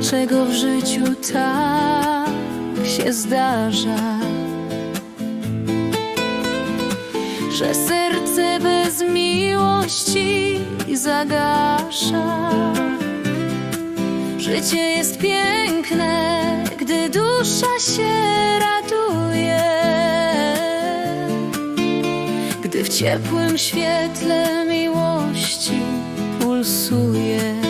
Dlaczego w życiu tak się zdarza, że serce bez miłości zagasza? Życie jest piękne, gdy dusza się raduje, gdy w ciepłym świetle miłości pulsuje.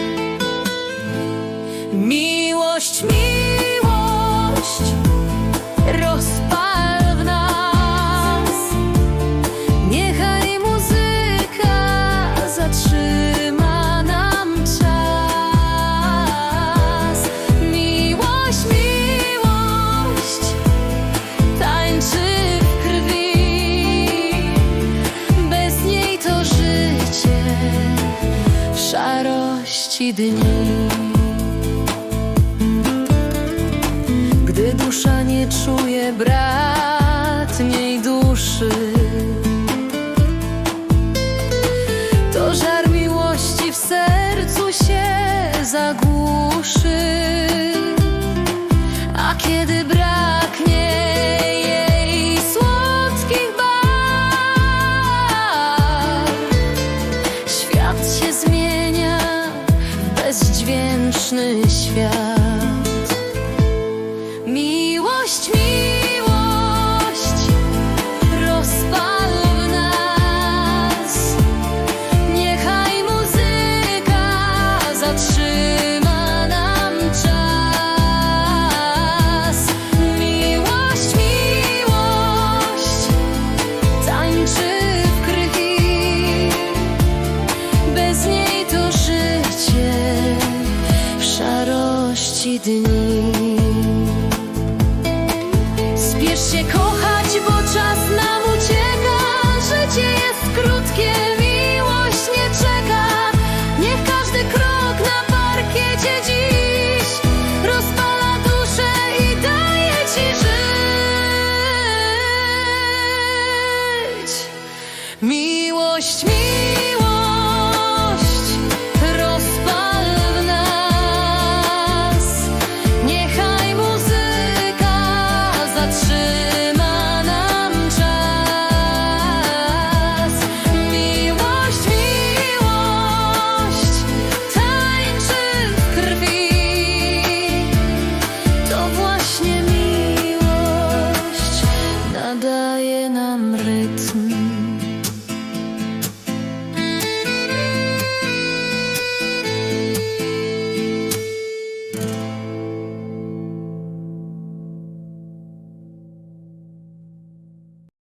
Szarości dni. Gdy dusza nie czuje bratniej duszy, to żar miłości w sercu się zagłuszy. Bezdźwięczny świat. dni. Spiesz się kochać, bo czas nam ucieka. Życie jest krótkie, miłość nie czeka. Niech każdy krok na parkiecie dziś rozpala duszę i daje ci żyć. Miłość mi.